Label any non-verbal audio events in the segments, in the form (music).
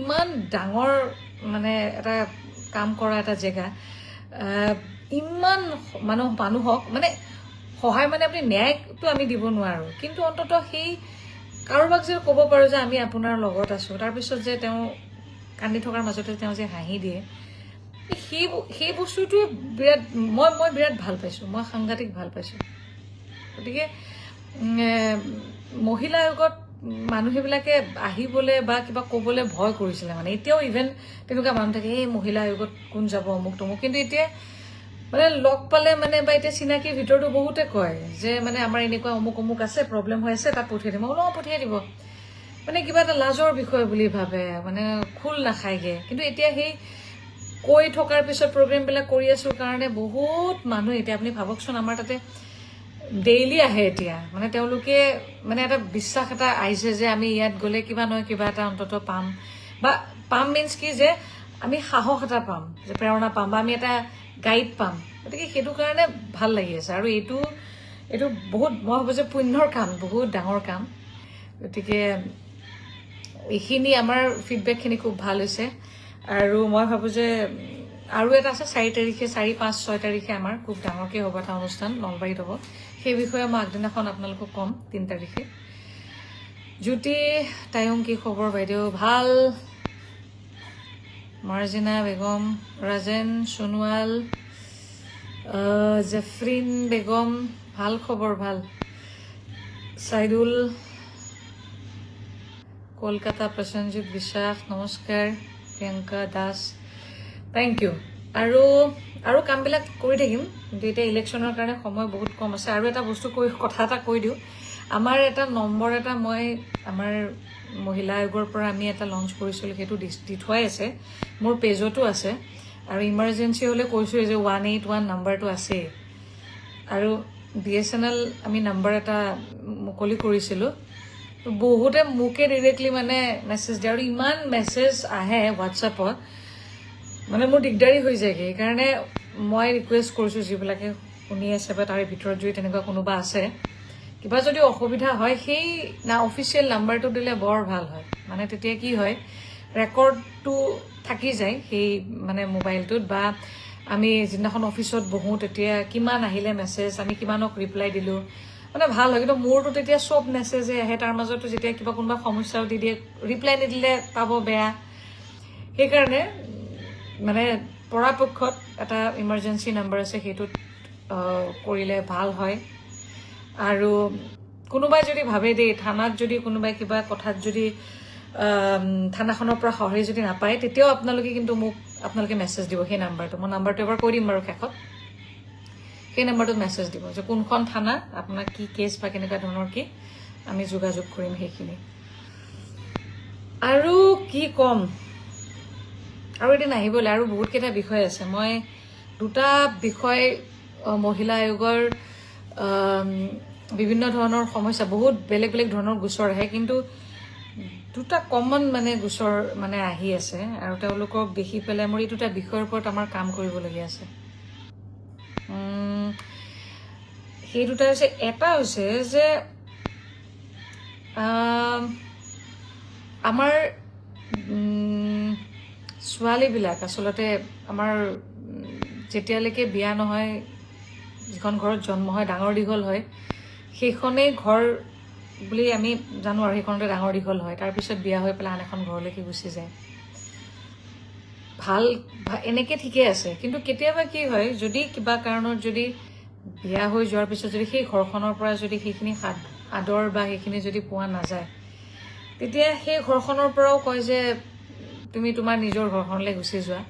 ইমান ডাঙৰ মানে এটা কাম কৰা এটা জেগা ইমান মানুহ মানুহক মানে সহায় মানে আপুনি ন্যায়টো আমি দিব নোৱাৰোঁ। কিন্তু অন্তত সেই কাৰোবাক যে ক'ব পাৰোঁ যে আমি আপোনাৰ লগত আছোঁ তাৰপিছত যে তেওঁ কান্দি থকাৰ মাজতে তেওঁ যে হাঁহি দিয়ে সেই সেই বস্তুটোৱে বিৰাট মই মই বিৰাট ভাল পাইছোঁ মই সাংঘাতিক ভাল পাইছোঁ। গতিকে মহিলা আয়োগত মানুহবিলাকে আহিবলৈ বা কিবা ক'বলৈ ভয় কৰিছিলে মানে। এতিয়াও ইভেন তেনেকুৱা মানুহ থাকে, এই মহিলা আয়োগত কোন যাব অমুক তমুক? কিন্তু এতিয়া মানে লগ পালে মানে বা এতিয়া চিনাকিৰ ভিতৰতো বহুতে কয় যে মানে আমাৰ এনেকুৱা অমুক অমুক আছে প্ৰব্লেম হৈ আছে, তাত পঠিয়াই দিব। অলপ পঠিয়াই দিব। মানে কিবা এটা লাজৰ বিষয় বুলি ভাবে মানে খোল নাখায়গে। কিন্তু এতিয়া সেই কৈ থকাৰ পিছত প্ৰগ্ৰেমবিলাক কৰি আছো কাৰণে বহুত মানুহ, এতিয়া আপুনি ভাবকচোন আমাৰ তাতে ডেইলি আহে এতিয়া। মানে তেওঁলোকে মানে এটা বিশ্বাস এটা আহিছে যে আমি ইয়াত গ'লে কিবা নহয় কিবা এটা অন্তত পাম। বা পাম মিনছ কি যে আমি সাহস এটা পাম যে প্ৰেৰণা পাম বা আমি এটা গাইড পাম। গতিকে সেইটো কাৰণে ভাল লাগি আছে। আৰু এইটো এইটো বহুত মই ভাবোঁ যে পুণ্যৰ কাম বহুত ডাঙৰ কাম। গতিকে এইখিনি আমাৰ ফিডবেকখিনি খুব ভাল হৈছে। আৰু মই ভাবোঁ যে আৰু এটা আছে চাৰি তাৰিখে চাৰি পাঁচ ছয় তাৰিখে আমাৰ খুব ডাঙৰকৈ হ'ব এটা অনুষ্ঠান নলবাৰীত হ'ব। সেই বিষয়ে মই আগদিনাখন আপোনালোকক ক'ম, তিনি তাৰিখে। জ্যোতি তায়ং কি খবৰ বাইদেউ? ভালো? মাৰ্জিনা বেগম, ৰাজেন, সোণোৱাল জেফৰিন বেগম, ভালো খবৰ, ভালো। চাইদুল কলকাতা প্ৰসেনজিৎ বিশ্বাস, নমস্কাৰ, প্ৰিয়ংকা দাস। থেংক ইউ আৰু আৰু কামবিলাক কৰি থাকিম। কিন্তু এতিয়া ইলেকশ্যনৰ কাৰণে সময় বহুত কম আছে। আৰু এটা বস্তু কৈ, কথা এটা কৈ দিওঁ। আমাৰ এটা নম্বৰ এটা মই, আমাৰ মহিলা আয়োগৰ পৰা আমি এটা লঞ্চ কৰিছিলোঁ। সেইটো দি দি থোৱাই আছে। মোৰ পেজতো আছে। আৰু ইমাৰ্জেঞ্চি হ'লে কৈছোঁৱে যে ওৱান এইট ওৱান নাম্বাৰটো আছেই। আৰু বি এছ এন এল আমি নাম্বাৰ এটা মুকলি কৰিছিলোঁ। বহুতে মোকে ডিৰেক্টলি মানে মেছেজ দিয়ে। আৰু ইমান মেছেজ আহে হোৱাটছএপত মানে মোৰ দিগদাৰী হৈ যায়গৈ। সেইকাৰণে মই ৰিকুৱেষ্ট কৰিছোঁ, যিবিলাকে শুনি আছে বা তাৰে ভিতৰত যদি তেনেকুৱা কোনোবা আছে, কিবা যদি অসুবিধা হয়, সেই না অফিচিয়েল নাম্বাৰটো দিলে বৰ ভালো হয়। মানে তেতিয়া কি হয় ৰেকৰ্ডটো থাকি যায় সেই মানে মোবাইলটোত বা আমি যিদিনাখন অফিচত বহোঁ, তেতিয়া কিমান আহিলে মেছেজ আমি কিমানক ৰিপ্লাই দিলোঁ। মানে ভালো হয়, কিন্তু মোৰতো তেতিয়া চব মেছেজে আহে, তাৰ মাজতো যেতিয়া কিবা কোনোবা সমস্যাও দি দিয়ে ৰিপ্লাই নিদিলে পাব বেয়া। সেইকাৰণে মানে পৰাপক্ষত এটা ইমাৰ্জেঞ্চি নাম্বাৰ আছে, সেইটোত কৰিলে ভালো হয়। আৰু কোনোবাই যদি ভাবে দেই, থানাত যদি কোনোবাই কিবা কথাত যদি থানাখনৰ পৰা সঁহাৰি যদি নাপায়, তেতিয়াও আপোনালোকে কিন্তু মোক, আপোনালোকে মেছেজ দিব সেই নাম্বাৰটো মই নাম্বাৰটো এবাৰ কৈ দিম বাৰু শেষত। সেই নাম্বাৰটোত মেছেজ দিব যে কোনখন থানা আপোনাৰ কি কেছ বা কেনেকুৱা ধৰণৰ কি, আমি যোগাযোগ কৰিম সেইখিনি। আৰু কি ক'ম? আৰু এদিন আহিবলৈ আৰু বহুতকেইটা বিষয় আছে। মই দুটা বিষয় মহিলা আয়োগৰ বিভিন্ন ধৰণৰ সমস্যা বহুত বেলেগ বেলেগ ধৰণৰ গোচৰ আহে কিন্তু দুটা কমন মানে গোচৰ মানে আহি আছে আৰু তেওঁলোকক দেখি পেলাই মোৰ এই দুটা বিষয়ৰ ওপৰত আমাৰ কাম কৰিবলগীয়া আছে। সেই দুটা হৈছে এটা হৈছে যে আম, আমাৰ ছোৱালীবিলাক আচলতে আমাৰ যেতিয়ালৈকে বিয়া নহয় যিখন ঘৰত জন্ম হয় ডাঙৰ দীঘল হয় সেইখনেই ঘৰ বুলি আমি জানো আৰু সেইখনতে ডাঙৰ দীঘল হয়। তাৰপিছত বিয়া হৈ পেলাই আন এখন ঘৰলৈকে গুচি যায়। ভাল এনেকে ঠিকে আছে। কিন্তু কেতিয়াবা কি হয় যদি কিবা কাৰণত যদি বিয়া হৈ যোৱাৰ পিছত যদি সেই ঘৰখনৰ পৰা যদি সেইখিনি আদৰ বা সেইখিনি যদি পোৱা নাযায় তেতিয়া সেই ঘৰখনৰ পৰাও কয় যে তুমি তোমাৰ নিজৰ ঘৰখনলৈ গুচি যোৱা।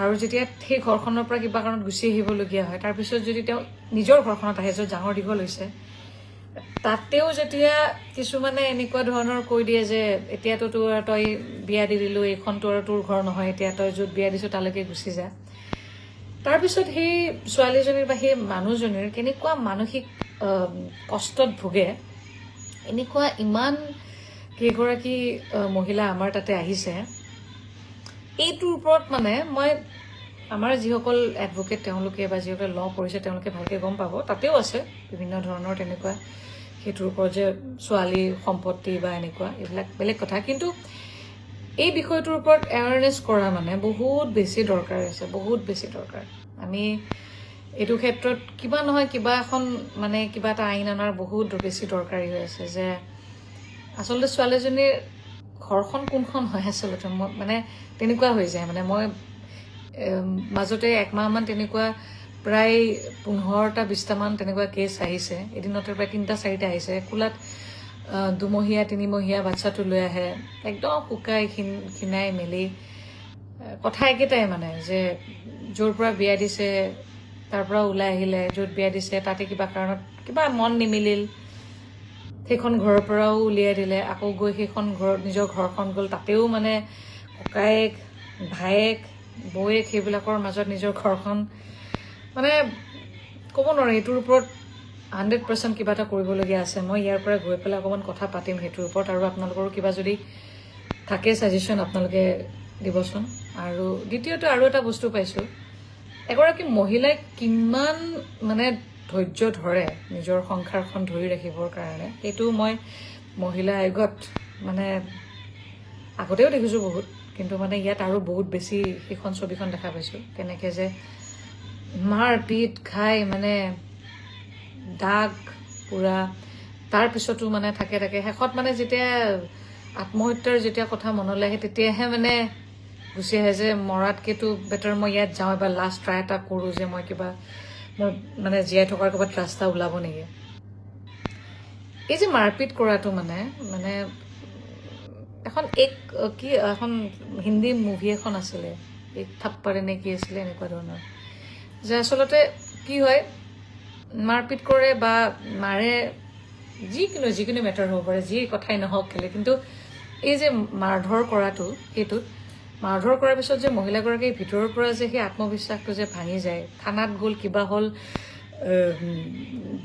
আৰু যেতিয়া সেই ঘৰখনৰ পৰা কিবা কাৰণত গুচি আহিবলগীয়া হয় তাৰপিছত যদি তেওঁ নিজৰ ঘৰখনত আহে, য'ত ডাঙৰ দীঘল হৈছে, তাতেও যেতিয়া কিছুমানে এনেকুৱা ধৰণৰ কৈ দিয়ে যে, এতিয়াতো তোৰ, তই বিয়া দি দিলোঁ এইখনতো আৰু তোৰ ঘৰ নহয়, এতিয়া তই য'ত বিয়া দিছোঁ, তালৈকে গুচি যা। তাৰপিছত সেই ছোৱালীজনীৰ বা সেই মানুহজনীৰ কেনেকুৱা মানসিক কষ্টত ভোগে, এনেকুৱা ইমান কেইগৰাকী মহিলা আমাৰ তাতে আহিছে। এইটোৰ ওপৰত মানে মই আমাৰ যিসকল এডভকেট তেওঁলোকে বা যিসকলে ল কৰিছে তেওঁলোকে ভালকৈ গম পাব। তাতেও আছে বিভিন্ন ধৰণৰ তেনেকুৱা সেইটোৰ ওপৰত যে ছোৱালী সম্পত্তি বা এনেকুৱা এইবিলাক বেলেগ কথা। কিন্তু এই বিষয়টোৰ ওপৰত এৱাৰনেছ কৰা মানে বহুত বেছি দৰকাৰ আছে বহুত বেছি দৰকাৰ। আমি এইটো ক্ষেত্ৰত কিবা নহয় কিবা এখন মানে কিবা এটা আইন অনাৰ বহুত বেছি দৰকাৰী হৈ আছে যে আচলতে ছোৱালীজনীৰ ঘৰখন কোনখন হয় আচলতে? মই মানে তেনেকুৱা হৈ যায়। মানে মই মাজতে একমাহমান তেনেকুৱা প্ৰায় পোন্ধৰটা বিছটামান তেনেকুৱা কেছ আহিছে। এদিনতে প্ৰায় তিনিটা চাৰিটা আহিছে। কোলাত দুমহীয়া তিনিমহীয়া বাচ্ছাটো লৈ আহে। একদম শুকাই ক্ষীণ ক্ষীণাই মেলি। কথা একেটাই মানে যে য'ৰ পৰা বিয়া দিছে তাৰ পৰা ওলাই আহিলে য'ত বিয়া দিছে তাতে কিবা কাৰণত কিবা মন নিমিলিল। সেইখন ঘৰৰ পৰাও উলিয়াই দিলে। আকৌ গৈ সেইখন ঘৰত নিজৰ ঘৰখন গ'ল তাতেও মানে ককায়েক ভায়েক বৌয়েক সেইবিলাকৰ মাজত নিজৰ ঘৰখন মানে ক'ব নোৱাৰি এইটোৰ ওপৰত হাণ্ড্ৰেড পাৰ্চেণ্ট কিবা এটা কৰিবলগীয়া আছে। মই ইয়াৰ পৰা গৈ পেলাই অকণমান কথা পাতিম সেইটোৰ ওপৰত আৰু আপোনালোকৰো কিবা যদি থাকে ছাজেশ্যন আপোনালোকে দিবচোন। আৰু দ্বিতীয়তে আৰু এটা বস্তু পাইছোঁ। এগৰাকী মহিলাই কিমান মানে ধৈৰ্য ধৰে নিজৰ সংসাৰখন ধৰি ৰাখিবৰ কাৰণে। সেইটো মই মহিলা আয়োগত মানে আগতেও দেখিছোঁ বহুত কিন্তু মানে ইয়াত আৰু বহুত বেছি সেইখন ছবিখন দেখা পাইছোঁ। কেনেকৈ যে মাৰ পিট খাই মানে দাগ পূৰা তাৰপিছতো মানে থাকে থাকে। শেষত মানে যেতিয়া আত্মহত্যাৰ যেতিয়া কথা মনলৈ আহে তেতিয়াহে মানে গুচি আহে যে মৰাতকেতো বেটাৰ মই ইয়াত যাওঁ এবাৰ লাষ্ট ট্ৰাই এটা কৰোঁ যে মই কিবা মোৰ মানে জীয়াই থকাৰ ক'ৰবাত ৰাস্তা ওলাব নেকি? এই যে মাৰপিট কৰাটো মানে মানে এখন এক কি এখন হিন্দী মুভি এখন আছিলে এক থাপ্পাৰে নে কি আছিলে এনেকুৱা ধৰণৰ। যে আচলতে কি হয় মাৰপিট কৰে বা মাৰে যিকোনো যিকোনো মেটাৰ হ'ব পাৰে যি কথাই নহওক কেলে কিন্তু এই যে মাৰধৰ কৰাটো সেইটোত মাৰধৰ কৰাৰ পিছত যে মহিলাগৰাকীৰ ভিতৰৰ পৰা যে সেই আত্মবিশ্বাসটো যে ভাঙি যায় থানাত গ'ল কিবা হ'ল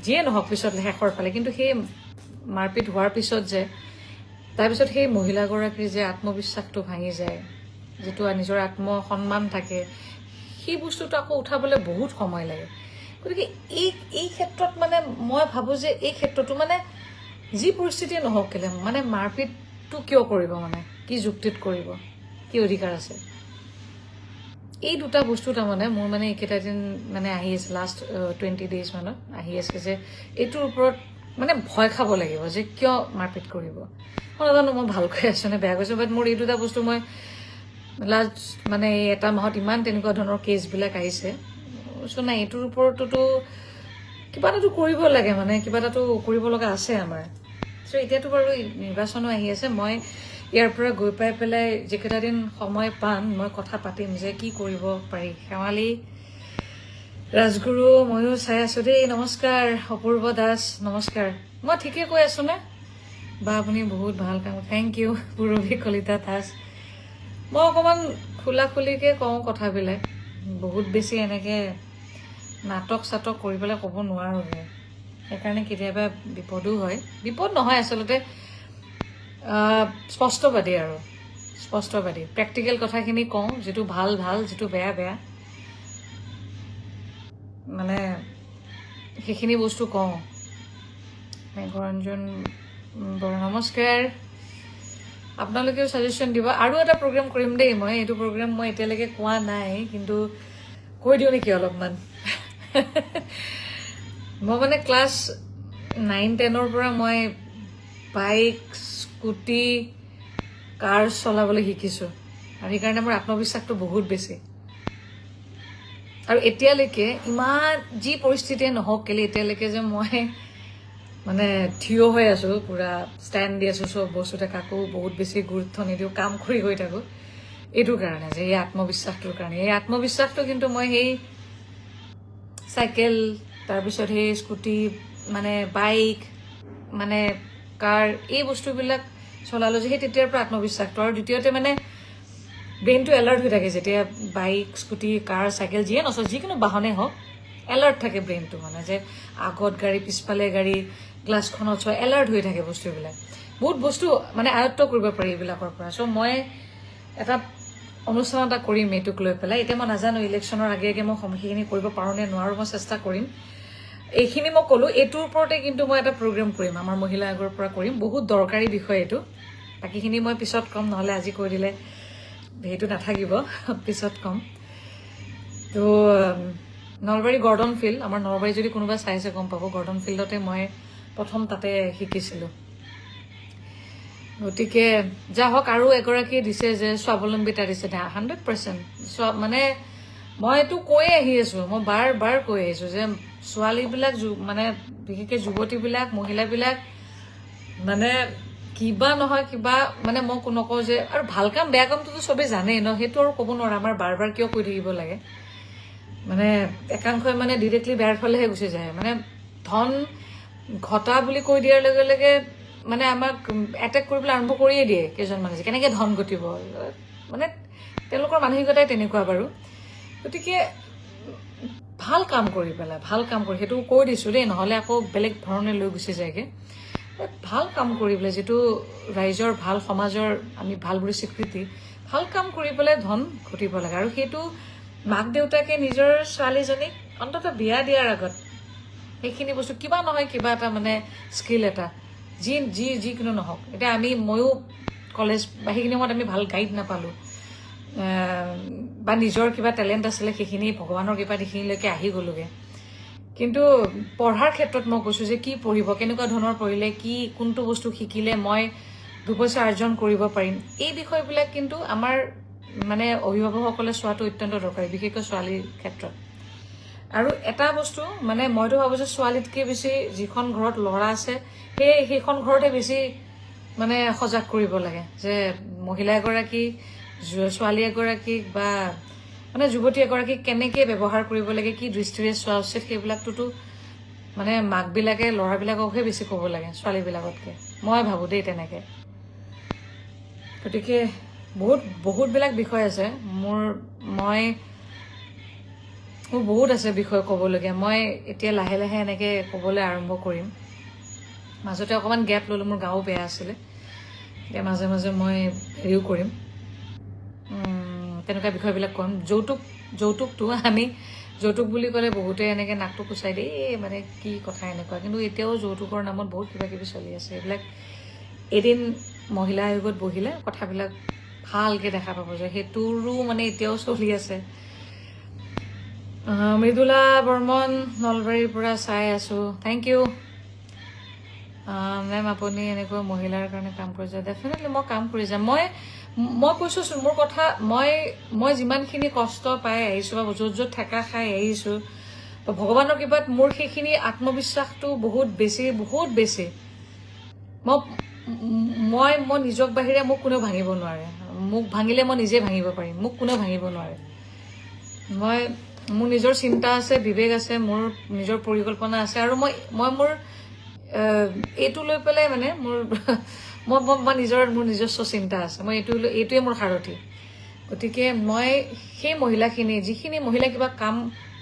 যিয়ে নহওক পিছত শেষৰ ফালে কিন্তু সেই মাৰপিট হোৱাৰ পিছত যে তাৰপিছত সেই মহিলাগৰাকীৰ যে আত্মবিশ্বাসটো ভাঙি যায় যিটো নিজৰ আত্মসন্মান থাকে সেই বস্তুটো আকৌ উঠাবলৈ বহুত সময় লাগে। গতিকে এই এই ক্ষেত্ৰত মানে মই ভাবোঁ যে এই ক্ষেত্ৰতো মানে যি পৰিস্থিতিয়ে নহওক কেলে মানে মাৰপিটটো কিয় কৰিব মানে কি যুক্তিত কৰিব? কি অধিকাৰ আছে? এই দুটা বস্তু তাৰমানে মোৰ মানে এইকেইটা দিন মানে আহি আছে লাষ্ট টুৱেণ্টি ডেইজ মানত আহি আছে যে এইটোৰ ওপৰত মানে ভয় খাব লাগিব যে কিয় মাৰপিট কৰিব। মই নাজানো, মই ভালকৈ আছো নে বেয়া কৈছোঁ বাট মোৰ এই দুটা বস্তু মই লাষ্ট মানে এই এটা মাহত ইমান তেনেকুৱা ধৰণৰ কেছবিলাক আহিছে। চ' নাই, এইটোৰ ওপৰতোতো কিবা এটাতো কৰিব লাগে মানে কিবা এটাতো কৰিব লগা আছে আমাৰ। চ' এতিয়াতো বাৰু নিৰ্বাচনো আহি আছে। মই ইয়াৰ পৰা গৈ পাই পেলাই যিকেইটা দিন সময় পাম মই কথা পাতিম যে কি কৰিব পাৰি। শেৱালী ৰাজগুৰু ময়ো চাই আছো দেই। নমস্কাৰ অপূৰ্ব দাস। নমস্কাৰ। মই ঠিকে কৈ আছো নে? বা আপুনি বহুত ভাল কাম। Thank you Purabi Kalita Das. মই অকণমান খোলা খুলিকৈ কওঁ কথাবিলাক। বহুত বেছি এনেকৈ নাটক চাটক কৰি পেলাই ক'ব নোৱাৰোঁগে সেইকাৰণে কেতিয়াবা বিপদো হয়। বিপদ নহয় আচলতে। স্পষ্টবাদী আৰু, স্পষ্টবাদী। প্ৰেক্টিকেল কথাখিনি কওঁ, যিটো ভালো ভালো, যিটো বেয়া বেয়া। মানে সেইখিনি বস্তু কওঁ। মেঘৰঞ্জন বৰা নমস্কাৰ। আপোনালোকেও ছাজেশ্যন দিব। আৰু এটা প্ৰগ্ৰেম কৰিম দেই মই। এইটো প্ৰগ্ৰেম মই এতিয়ালৈকে কোৱা নাই, কিন্তু কৈ দিওঁ নেকি অলপমান? (laughs) মই মানে ক্লাছ নাইন টেনৰ পৰা মই বাইক স্কুটি কাৰ চলাবলৈ শিকিছোঁ? আৰু সেইকাৰণে মোৰ আত্মবিশ্বাসটো বহুত বেছি। আৰু এতিয়ালৈকে ইমান যি পৰিস্থিতিয়ে নহওক, কেলে এতিয়ালৈকে যে মই মানে থিয় হৈ আছোঁ, পূৰা ষ্টেণ্ড দি আছোঁ, চব বস্তুতে কাকো বহুত বেছি গুৰুত্ব নিদিওঁ, কাম কৰি গৈ থাকোঁ। এইটোৰ কাৰণে যে, এই আত্মবিশ্বাসটোৰ কাৰণে। এই আত্মবিশ্বাসটো কিন্তু মই সেই চাইকেল তাৰপিছত সেই স্কুটি মানে বাইক মানে কাৰ এই বস্তুবিলাক চলালোঁ যে সেই তেতিয়াৰ পৰা আত্মবিশ্বাসটো। আৰু দ্বিতীয়তে মানে ব্ৰেইনটো এলাৰ্ট হৈ থাকে যেতিয়া বাইক স্কুটি কাৰ চাইকেল যিয়ে নচলে, যিকোনো বাহনেই হওক এলাৰ্ট থাকে ব্ৰেইনটো মানে যে আগত গাড়ী, পিছফালে গাড়ী গ্লাছখনত চোৱা এলাৰ্ট হৈ থাকে বস্তুবিলাক। বহুত বস্তু মানে আয়ত্ব কৰিব পাৰি এইবিলাকৰ পৰা। চ' মই এটা অনুষ্ঠান এটা কৰিম এইটোক লৈ পেলাই। এতিয়া মই নাজানো ইলেকশ্যনৰ আগে আগে মই সময়খিনি কৰিব পাৰোঁ নে নোৱাৰোঁ, মই চেষ্টা কৰিম। এইখিনি মই ক'লোঁ এইটোৰ ওপৰতে কিন্তু মই এটা প্ৰগ্ৰেম কৰিম আমাৰ মহিলা আগৰ পৰা কৰিম। বহুত দৰকাৰী বিষয় এইটো। বাকীখিনি মই পিছত ক'ম নহ'লে আজি কৈ দিলে সেইটো নাথাকিব পিছত ক'ম। তো নলবাৰী গৰ্ডন ফিল্ড আমাৰ নলবাৰী যদি কোনোবা চাইছে গম পাব গৰ্ডন ফিল্ডতে মই প্ৰথম তাতে শিকিছিলোঁ। গতিকে যা হওক আৰু এগৰাকীয়ে দিছে যে স্বাৱলম্বিতা দিছে হাণ্ড্ৰেড পাৰ্চেণ্ট মানে মই এইটো কৈয়ে আহি আছোঁ মই বাৰ বাৰ কৈ আহিছোঁ যে ছোৱালীবিলাক মানে বিশেষকৈ যুৱতীবিলাক মহিলাবিলাক মানে কিবা নহয় কিবা মানে মই নকওঁ যে আৰু ভাল কাম বেয়া কামটোতো চবেই জানেই ন সেইটো আৰু ক'ব নোৱাৰে আমাৰ বাৰ বাৰ কিয় কৈ থাকিব লাগে? মানে একাংশই মানে ডিৰেক্টলি বেয়াৰ ফালেহে গুচি যায়। মানে ধন ঘটা বুলি কৈ দিয়াৰ লগে লগে মানে আমাক এটেক কৰিবলৈ আৰম্ভ কৰিয়ে দিয়ে কেইজনমানে যে কেনেকৈ ধন ঘটিব? মানে তেওঁলোকৰ মানসিকতাই তেনেকুৱা বাৰু। গতিকে ভাল কাম কৰি পেলাই ভাল কাম কৰি সেইটো কৈ দিছোঁ দেই নহ'লে আকৌ বেলেগ ধৰণে লৈ গুচি যায়গৈ। ভাল কাম কৰি পেলাই যিটো ৰাইজৰ ভাল সমাজৰ আমি ভাল বুলি স্বীকৃতি ভাল কাম কৰি পেলাই ধন ঘটিব লাগে। আৰু সেইটো মাক দেউতাকে নিজৰ ছোৱালীজনীক অন্তত বিয়া দিয়াৰ আগত সেইখিনি বস্তু কিবা নহয় কিবা এটা মানে স্কিল এটা যি যি যিকোনো নহওক। এতিয়া আমি ময়ো কলেজ বা সেইখিনি সময়ত আমি ভাল গাইড নাপালোঁ। বা নিজৰ কিবা টেলেণ্ট আছিলে সেইখিনি ভগৱানৰ কিবা সেইখিনিলৈকে আহি গ'লোগৈ। কিন্তু পঢ়াৰ ক্ষেত্ৰত মই কৈছোঁ যে কি পঢ়িব কেনেকুৱা ধৰণৰ পঢ়িলে কি কোনটো বস্তু শিকিলে মই দুপইচা অৰ্জন কৰিব পাৰিম এই বিষয়বিলাক কিন্তু আমাৰ মানে অভিভাৱকসকলে চোৱাটো অত্যন্ত দৰকাৰী বিশেষকৈ ছোৱালীৰ ক্ষেত্ৰত। আৰু এটা বস্তু মানে মইতো ভাবোঁ যে ছোৱালীতকৈ বেছি যিখন ঘৰত ল'ৰা আছে সেই সেইখন ঘৰতে বেছি মানে সজাগ কৰিব লাগে যে মহিলা এগৰাকীক যু- ছোৱালী এগৰাকীক বা মানে যুৱতী এগৰাকীক কেনেকৈ ব্যৱহাৰ কৰিব লাগে কি দৃষ্টিৰে চোৱা উচিত সেইবিলাকটোতো মানে মাকবিলাকে ল'ৰাবিলাককহে বেছি ক'ব লাগে ছোৱালীবিলাকতকৈ। মই ভাবোঁ দেই তেনেকৈ। গতিকে বহুত বহুতবিলাক বিষয় আছে। মোৰ মই মোৰ বহুত আছে বিষয় ক'বলগীয়া। মই এতিয়া লাহে লাহে এনেকৈ ক'বলৈ আৰম্ভ কৰিম। মাজতে অকণমান গেপ ল'লোঁ মোৰ গাও বেয়া আছিলে। এতিয়া মাজে মাজে মই হেৰিও কৰিম। তেনেকুৱা বিষয়বিলাক ক'ম। যৌতুক যৌতুকটো আমি যৌতুক বুলি ক'লে বহুতে এনেকৈ নাকটো কুচাই দিয়ে এই মানে কি কথা এনেকুৱা? কিন্তু এতিয়াও যৌতুকৰ নামত বহুত কিবা কিবি চলি আছে। এইবিলাক এদিন মহিলা আয়োগত বহিলে কথাবিলাক ভালকৈ দেখা পাব যে সেইটোৰো মানে এতিয়াও চলি আছে। মৃদুলা বৰ্মন নলবাৰীৰ পৰা চাই আছোঁ। থেংক ইউ মেম আপুনি এনেকৈ মহিলাৰ কাৰণে কাম কৰিছে। ডেফিনেটলি মই কাম কৰি যাম। মই মই কৈছোঁচোন মোৰ কথা মই মই যিমানখিনি কষ্ট পাই আহিছোঁ বা য'ত য'ত ঠেকা খাই আহিছোঁ ভগৱানৰ কৃপাত মোৰ সেইখিনি আত্মবিশ্বাসটো বহুত বেছি বহুত বেছি। মই মই মই নিজক বাহিৰে মোক কোনেও ভাঙিব নোৱাৰে। মোক ভাঙিলে মই নিজে ভাঙিব পাৰিম মোক কোনেও ভাঙিব নোৱাৰে। মই মোৰ নিজৰ চিন্তা আছে বিবেক আছে মোৰ নিজৰ পৰিকল্পনা আছে আৰু মই মই মোৰ এইটো লৈ পেলাই মানে মোৰ মই মই মই নিজৰ মোৰ নিজস্ব চিন্তা আছে। মই এইটো এইটোৱে মোৰ সাৰথি গতিকে মই সেই মহিলাখিনি যিখিনি মহিলা কিবা কাম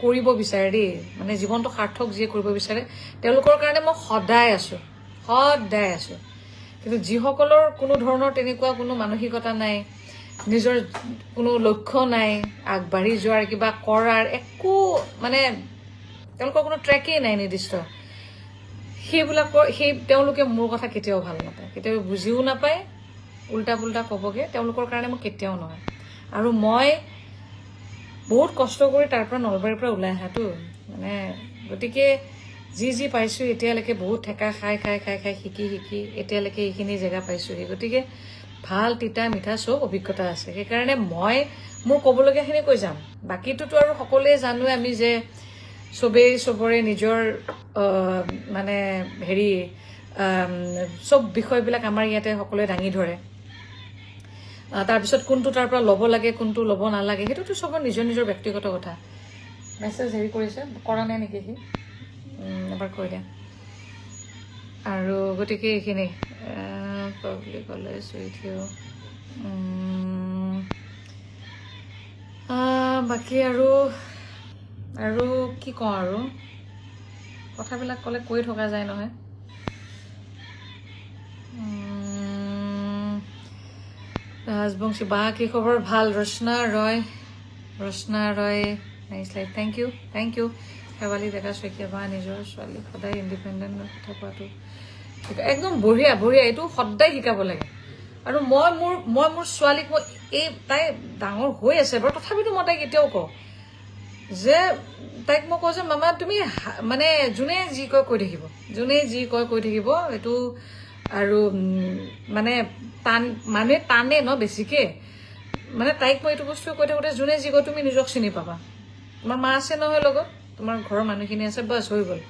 কৰিব বিচাৰে দেই মানে জীৱনটো সাৰ্থক যিয়ে কৰিব বিচাৰে তেওঁলোকৰ কাৰণে মই সদায় আছোঁ। সদায় আছোঁ। কিন্তু যিসকলৰ কোনো ধৰণৰ তেনেকুৱা কোনো মানসিকতা নাই নিজৰ কোনো লক্ষ্য নাই আগবাঢ়ি যোৱাৰ কিবা কৰাৰ একো মানে তেওঁলোকৰ কোনো ট্ৰেকেই নাই নিৰ্দিষ্ট। সেইবিলাকৰ সেই তেওঁলোকে মোৰ কথা কেতিয়াও ভাল নাপায়। কেতিয়াও বুজিও নাপায় উল্টা পুল্টা ক'বগৈ। তেওঁলোকৰ কাৰণে মই কেতিয়াও নহয়। আৰু মই বহুত কষ্ট কৰি তাৰ পৰা নলবাৰীৰ পৰা ওলাই অহাটো মানে গতিকে যি যি পাইছোঁ এতিয়ালৈকে বহুত ঠেকা খাই খাই খাই খাই শিকি শিকি এতিয়ালৈকে এইখিনি জেগা পাইছোঁহি। গতিকে ভাল তিতা মিঠা চব অভিজ্ঞতা আছে। সেইকাৰণে মই মোৰ ক'বলগীয়াখিনি কৈ যাম। বাকীটোতো আৰু সকলোৱে জানোৱে আমি যে চবেই চবৰে নিজৰ মানে হেৰি চব বিষয়বিলাক আমাৰ ইয়াতে সকলোৱে দাঙি ধৰে। তাৰপিছত কোনটো তাৰ পৰা ল'ব লাগে কোনটো ল'ব নালাগে সেইটোতো চবৰ নিজৰ নিজৰ ব্যক্তিগত কথা। মেছেজ হেৰি কৰিছে কৰা নাই নেকি সি? এবাৰ কৈ দিয়া। আৰু গতিকে এইখিনি বুলি ক'লে চুইথিও বাকী আৰু আৰু কি কওঁ আৰু? কথাবিলাক ক'লে কৈ থকা যায় নহয়। ৰাজবংশী বা কি খবৰ? ভাল Rachana Roy Rachana Roy. Nice life thank you thank you Shewali Deka Saikia বা নিজৰ ছোৱালী সদায় ইণ্ডিপেণ্ডেণ্ট কথা কোৱাটো একদম বঢ়িয়া বঢ়িয়া এইটো সদায় শিকাব লাগে। আৰু মই মোৰ মই মোৰ ছোৱালীক মই এই তাই ডাঙৰ হৈ আছে বাৰু তথাপিতো মই তাইক এতিয়াও কওঁ। যে তাইক মই কওঁ যে মামা তুমি মানে যোনে যি কয় কৈ থাকিব। যোনে যি কয় কৈ থাকিব এইটো আৰু মানে টান মানুহে টানে ন বেছিকে। মানে তাইক মই এইটো বস্তু কৈ থাকোঁতে যোনে যি কয় তুমি নিজক চিনি পাবা। তোমাৰ মা আছে নহয় লগত তোমাৰ ঘৰৰ মানুহখিনি আছে বাছ হৈ গ'ল।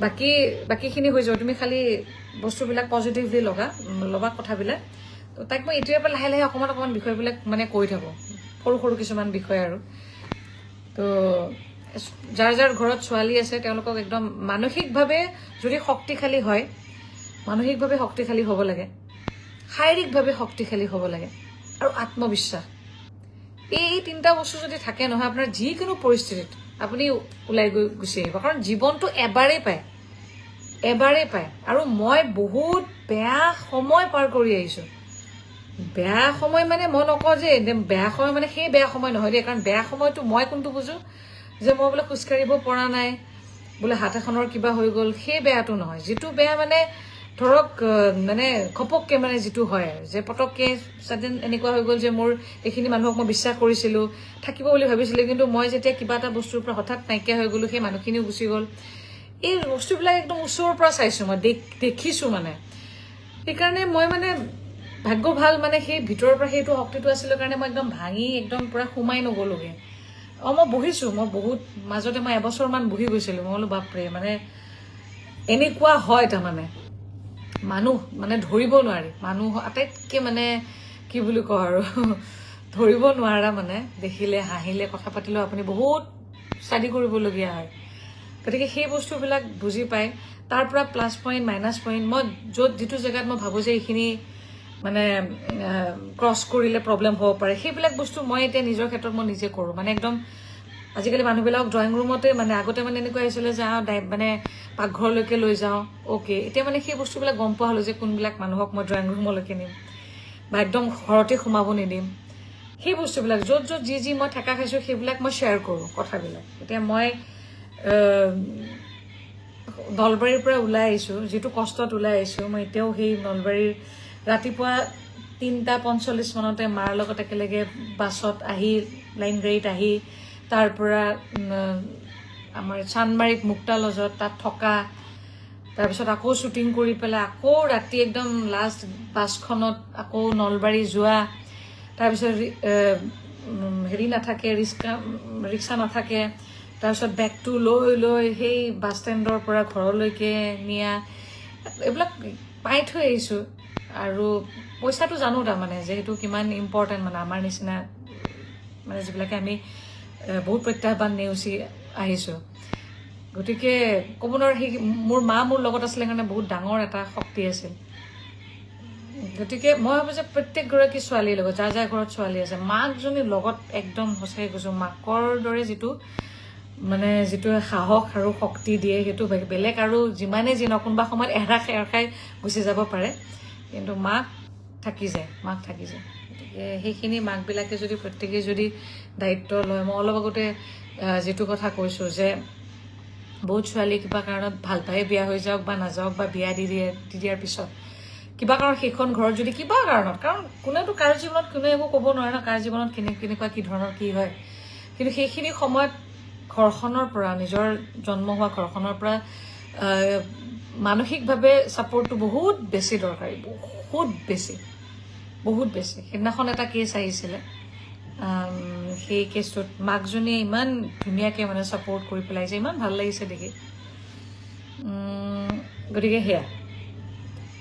বাকী বাকীখিনি হৈ যাব। তুমি খালি বস্তুবিলাক পজিটিভলি লগা ল'বা কথাবিলাক। তো তাইক মই এতিয়াৰ পৰা লাহে লাহে অকণমান অকণমান বিষয়বিলাক মানে কৈ থাকোঁ। সৰু সৰু কিছুমান বিষয় আৰু। তো যাৰ যাৰ ঘৰত ছোৱালী আছে, তেওঁলোকক একদম মানসিকভাৱে যদি শক্তিশালী হয়, মানসিকভাৱে শক্তিশালী হ'ব লাগে, শাৰীৰিকভাৱে শক্তিশালী হ'ব লাগে আৰু আত্মবিশ্বাস। এই এই তিনিটা বস্তু যদি থাকে নহয়, আপোনাৰ যিকোনো পৰিস্থিতিত আপুনি ওলাই গৈ গুচি আহিব। কাৰণ জীৱনটো এবাৰেই পায় এবাৰেই পায়। আৰু মই বহুত বেয়া সময় পাৰ কৰি আহিছোঁ। বেয়া সময় মানে মই নকওঁ যে বেয়া সময় মানে সেই বেয়া সময় নহয় দেই কাৰণ বেয়া সময়টো মই কোনটো বুজো? যে মই বোলে খোজকাঢ়িব পৰা নাই বোলে হাত এখনৰ কিবা হৈ গ'ল সেই বেয়াটো নহয়। যিটো বেয়া মানে ধৰক মানে ঘপককে মানে যিটো হয় যে পটককে চাডেন এনেকুৱা হৈ গ'ল যে মোৰ এইখিনি মানুহক মই বিশ্বাস কৰিছিলোঁ থাকিব বুলি ভাবিছিলোঁ কিন্তু মই যেতিয়া কিবা এটা বস্তুৰ পৰা হঠাৎ নাইকিয়া হৈ গ'লোঁ সেই মানুহখিনিও গুচি গ'ল। এই বস্তুবিলাক একদম ওচৰৰ পৰা চাইছোঁ মই দেখ দেখিছোঁ মানে। সেইকাৰণে মই মানে ভাগ্য ভাল মানে সেই ভিতৰৰ পৰা সেইটো শক্তিটো আছিলে কাৰণে মই একদম ভাঙি একদম পূৰা সোমাই নগ'লোগে। অঁ মই বহিছোঁ মই বহুত মাজতে মই এবছৰমান বহি গৈছিলোঁ মই বোলো বাপৰে মানে এনেকুৱা হয় তাৰমানে। মানুহ মানে ধৰিব নোৱাৰি মানুহ আটাইতকৈ মানে কি বুলি কওঁ আৰু (laughs) ধৰিব নোৱাৰা মানে দেখিলে হাঁহিলে কথা পাতিলেও আপুনি বহুত ষ্টাডি কৰিবলগীয়া হয়। গতিকে সেই বস্তুবিলাক বুজি পায় তাৰ পৰা প্লাছ পইণ্ট মাইনাছ পইণ্ট মই য'ত যিটো জেগাত মই ভাবোঁ যে এইখিনি মানে ক্ৰছ কৰিলে প্ৰব্লেম হ'ব পাৰে। সেইবিলাক বস্তু মই এতিয়া নিজৰ ক্ষেত্ৰত মই নিজে কৰোঁ। মানে একদম আজিকালি মানুহবিলাক ড্ৰয়িং ৰুমতে মানে আগতে মানে এনেকুৱা হৈছিলে যে মানে পাকঘৰলৈকে লৈ যাওঁ। অ'কে। এতিয়া মানে সেই বস্তুবিলাক গম পোৱা হ'লোঁ যে কোনবিলাক মানুহক মই ড্ৰয়িং ৰুমলৈকে নিম বা একদম ঘৰতে সোমাব নিদিম। সেই বস্তুবিলাক য'ত য'ত যি যি মই ঠেকা খাইছোঁ সেইবিলাক মই শ্বেয়াৰ কৰোঁ কথাবিলাক। এতিয়া মই নলবাৰীৰ পৰা ওলাই আহিছোঁ যিটো কষ্টত ওলাই আহিছোঁ মই এতিয়াও সেই নলবাৰীৰ ৰাতিপুৱা তিনিটা পঞ্চল্লিছ মানতে মাৰ লগত একেলগে বাছত আহি লাইন গাড়ীত আহি, তাৰ পৰা আমাৰ চানমাৰীত মুক্তা লজত তাত থকা তাৰপিছত আকৌ শ্বুটিং কৰি পেলাই আকৌ ৰাতি একদম লাষ্ট বাছখনত আকৌ নলবাৰী যোৱা তাৰপিছত হেৰি নাথাকে, ৰিক্সা ৰিক্সা নাথাকে তাৰপিছত বেগটো লৈ লৈ সেই বাছ ষ্টেণ্ডৰ পৰা ঘৰলৈকে নিয়া, এইবিলাক পাই থৈ আহিছোঁ। আৰু পইচাটো জানো তাৰমানে যে সেইটো কিমান ইম্পৰ্টেণ্ট মানে আমাৰ নিচিনা মানে যিবিলাকে আমি বহুত প্ৰত্যাহ্বান নেওচি আহিছোঁ। গতিকে ক'ব নোৱাৰো সেই মোৰ মা মোৰ লগত আছিলে কাৰণে বহুত ডাঙৰ এটা শক্তি আছিল। গতিকে মই ভাবোঁ যে প্ৰত্যেকগৰাকী ছোৱালীৰ লগত যাৰ যাৰ ঘৰত ছোৱালী আছে মাকজনীৰ লগত একদম সঁচাকৈ কৈছোঁ মাকৰ দৰে যিটো মানে যিটো সাহস আৰু শক্তি দিয়ে সেইটো বেলেগ আৰু যিমানেই যি নহওক কোনোবা সময়ত এৰা খেৰ খাই গুচি যাব পাৰে। কিন্তু মাক থাকি যায় মাক থাকি যায়। গতিকে সেইখিনি মাকবিলাকে যদি প্ৰত্যেকেই যদি দায়িত্ব লয় মই অলপ আগতে যিটো কথা কৈছোঁ যে বহুত ছোৱালী কিবা কাৰণত ভাল পাই বিয়া হৈ যাওক বা নাযাওক বা বিয়া দি দিয়ে দি দিয়াৰ পিছত কিবা কাৰণত সেইখন ঘৰত যদি কিবা কাৰণত কাৰণ কোনেওতো কাৰ জীৱনত কোনেও একো ক'ব নোৱাৰে ন কাৰ জীৱনত কেনে কেনেকুৱা কি ধৰণৰ কি হয়। কিন্তু সেইখিনি সময়ত ঘৰখনৰ পৰা নিজৰ জন্ম হোৱা ঘৰখনৰ পৰা মানসিকভাৱে ছাপৰ্টটো বহুত বেছি দৰকাৰী বহুত বেছি বহুত বেছি। সেইদিনাখন এটা কেছ আহিছিলে সেই কেছটোত মাকজনীয়ে ইমান ধুনীয়াকৈ মানে ছাপৰ্ট কৰি পেলাইছে ইমান ভাল লাগিছে দেখি। গতিকে সেয়া।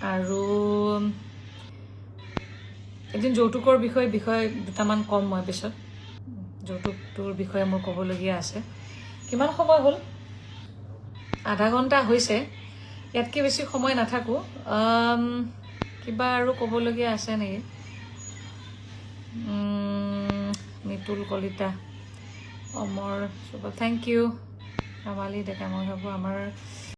আৰু এদিন যৌতুকৰ বিষয়ে বিষয়ে দুটামান ক'ম মই পিছত। যৌতুকটোৰ বিষয়ে মোৰ ক'বলগীয়া আছে। কিমান সময় হ'ল? আধা ঘণ্টা হৈছে। ইয়াতকৈ বেছি সময় নাথাকোঁ। কিবা আৰু ক'বলগীয়া আছে নেকি? নিতুল কলিতা অমৰ থেংক ইউ ধেমালি ডেকা মই ভাবোঁ আমাৰ